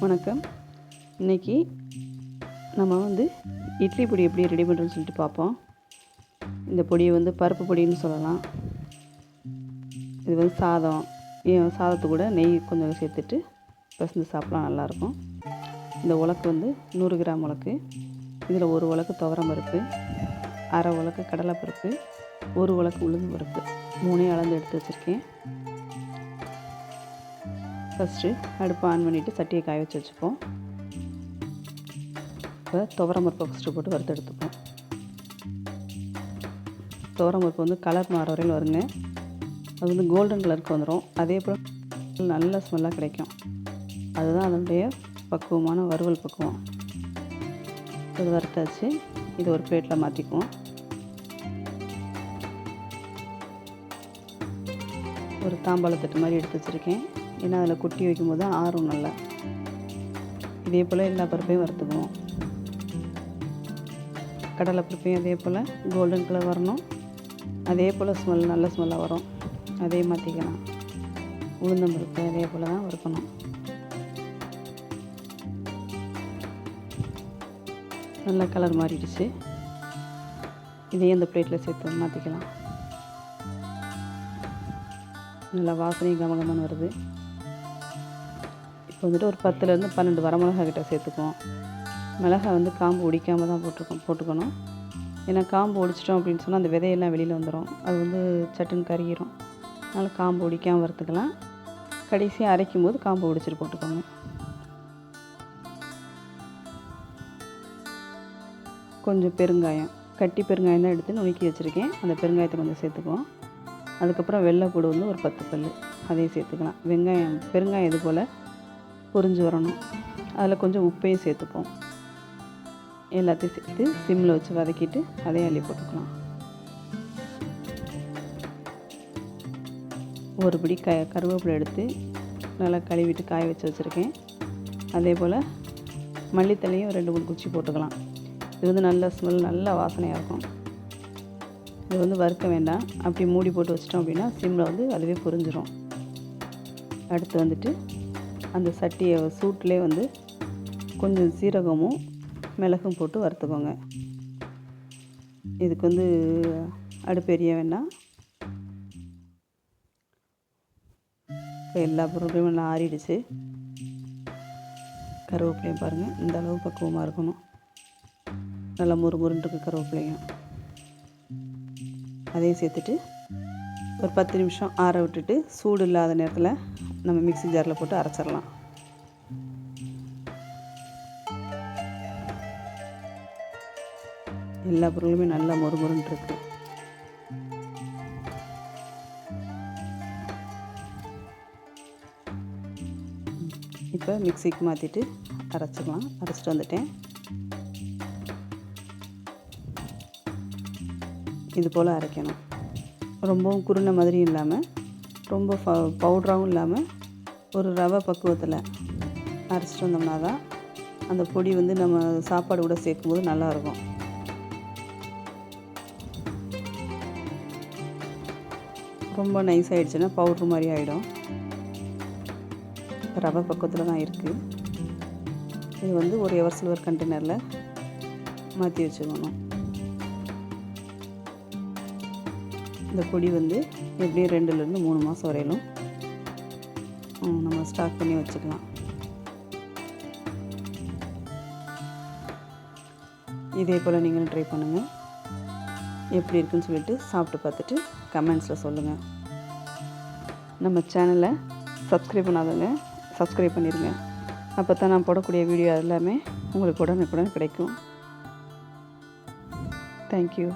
வணக்கம். இன்னைக்கு நம்ம வந்து இட்லி பொடி எப்படி ரெடி பண்ணுறோன்னு சொல்லிட்டு பார்ப்போம். இந்த பொடியை வந்து பருப்பு பொடின்னு சொல்லலாம். இது வந்து சாதம். சாதத்து கூட நெய் கொஞ்சம் சேர்த்துட்டு பசந்து சாப்பிட்லாம் நல்லாயிருக்கும். இந்த உலக்கு வந்து நூறு கிராம் உலக்கு. இதில் ஒரு உலக்கு துவரம் பருப்பு அரை உலக்கு கடலைப்பருப்பு ஒரு உலக்கு உளுந்து பருப்பு. மூணையும் அளந்து எடுத்து வச்சுருக்கேன். ஃபஸ்ட்டு அடுப்பை ஆன் பண்ணிவிட்டு சட்டியை காய வச்சு வச்சுப்போம். இப்போ துவரம் பருப்பை ஃபஸ்ட்டு போட்டு வறுத்து எடுத்துப்போம். துவரம் பருப்பு வந்து கலர் மாற வரையில் வருங்க. அது வந்து கோல்டன் கலருக்கு வந்துடும் அதே போல் நல்ல ஸ்மெல்லாக கிடைக்கும். அதுதான் அதனுடைய பக்குவமான வறுவல் பக்குவம். இது வறுத்தாச்சு. இதை ஒரு பிளேட்டில் மாற்றிக்குவோம் ஒரு தாம்பாளத்தட்டு மாதிரி எடுத்து வச்சுருக்கேன். ஏன்னா அதில் குட்டி வைக்கும்போது தான் ஆறும் நல்லா. இதே போல் எல்லா பருப்பையும் வறுத்துக்குவோம். கடலை பருப்பையும் அதே போல் கோல்டன் கலர் வரணும். அதே போல் ஸ்மெல் நல்ல ஸ்மெல்லாக வரும். அதே மாற்றிக்கலாம் உளுந்தம் பருப்பு அதே போல் தான் வறுக்கணும். நல்லா கலர் மாறிடுச்சு. இதையும் இந்த பிளேட்டில் சேர்த்து மாற்றிக்கலாம் நல்லா வாசனையும் கமகமன்னு வருது. இப்போ வந்துட்டு ஒரு பத்துலேருந்து பன்னெண்டு வரமிளகா கிட்ட சேர்த்துக்குவோம். மிளகாய் வந்து காம்பு ஒடிக்காமல் தான் போட்டிருக்கோம் போட்டுக்கணும். ஏன்னா காம்பு ஒடிச்சிட்டோம் அப்படின்னு சொன்னால் அந்த விதையெல்லாம் வெளியில் வந்துடும் அது வந்து சட்டுன்னு கருகிரும். அதனால் காம்பு ஒடிக்காமல் வறுத்துக்கலாம். கடைசியாக அரைக்கும் போது காம்பு ஒடிச்சிட்டு போட்டுக்கோங்க. கொஞ்சம் பெருங்காயம். கட்டி பெருங்காயம் தான் எடுத்து நுணுக்கி வச்சுருக்கேன். அந்த பெருங்காயத்தை கொஞ்சம் சேர்த்துக்குவோம். அதுக்கப்புறம் வெள்ளைப்பூடு வந்து ஒரு பத்து பல் அதையும் சேர்த்துக்கலாம். வெங்காயம் பெருங்காயம் இது போல் பொரிஞ்சு வரணும். அதில் கொஞ்சம் உப்பையும் சேர்த்துப்போம். எல்லாத்தையும் சேர்த்து சிம்மில் வச்சு வதக்கிட்டு அதையும் அள்ளி போட்டுக்கலாம். ஒரு பிடி க கருவேப்பிலை எடுத்து நல்லா கழுவிட்டு காய வச்சு வச்சுருக்கேன். அதே போல் மல்லித்தலையும் ரெண்டு மூணு குச்சி போட்டுக்கலாம். இது வந்து நல்ல ஸ்மெல் நல்ல வாசனையாக இருக்கும். இது வந்து வறுக்க வேண்டாம். அப்படி மூடி போட்டு வச்சிட்டோம் அப்படின்னா சிம்மில் வந்து அதுவே புரிஞ்சிடும் அடுத்து வந்துட்டு அந்த சட்டியை சூட்டிலே வந்து கொஞ்சம் சீரகமும் மிளகும் போட்டு வறுத்துக்கோங்க. இதுக்கு வந்து அடுப்பு எரிய இப்போ எல்லா பொருட்களும் நல்லா ஆறிடுச்சு. கருவேப்பிலையும் பாருங்கள் இந்த அளவு பக்குவமாக இருக்கணும். நல்லா முறுமுறுன்னு இருக்குது கருவேப்பிலையும். அதையும் சேர்த்துட்டு ஒரு பத்து நிமிஷம் ஆற விட்டுட்டு சூடு இல்லாத நேரத்தில் நம்ம மிக்ஸி ஜாரில் போட்டு அரைச்சிடலாம். எல்லா பொருளுமே நல்லா மொறுமொறுன்னு இருக்கு. இப்போ மிக்சிக்கு மாற்றிட்டு அரைச்சிக்கலாம் அரைச்சிட்டு வந்துட்டேன். இது போல் அரைக்கணும். ரொம்பவும் குருணை மாதிரி இல்லாமல் ரொம்ப ஃப பவுட்ராகவும் இல்லாமல் ஒரு ரவை பக்குவத்தில் அரைச்சிட்டு வந்தோம்னா தான் அந்த பொடி வந்து நம்ம சாப்பாடு கூட சேர்க்கும்போது நல்லாயிருக்கும். ரொம்ப நைஸ் ஆகிடுச்சுன்னா பவுட்ரு மாதிரி ஆகிடும் ரவை பக்குவத்தில் தான் இருக்குது இது வந்து ஒரு எவர் சில்வர் கண்டெய்னரில் மாற்றி வச்சுக்கணும் இந்த பொடி வந்து எப்படியும் ரெண்டுலேருந்து மூணு மாதம் வரையிலும் நம்ம ஸ்டாக் பண்ணி வச்சுக்கலாம். இதே போல் நீங்களும் ட்ரை பண்ணுங்கள் எப்படி இருக்குன்னு சொல்லிட்டு சாப்பிட்டு பார்த்துட்டு கமெண்ட்ஸில் சொல்லுங்கள் நம்ம சேனலை சப்ஸ்கிரைப் பண்ணாதவங்க சப்ஸ்கிரைப் பண்ணிடுங்க அப்போ தான் நான் போடக்கூடிய வீடியோ எல்லாமே உங்களுக்கு உடனுக்குடன் கிடைக்கும். தேங்க்யூ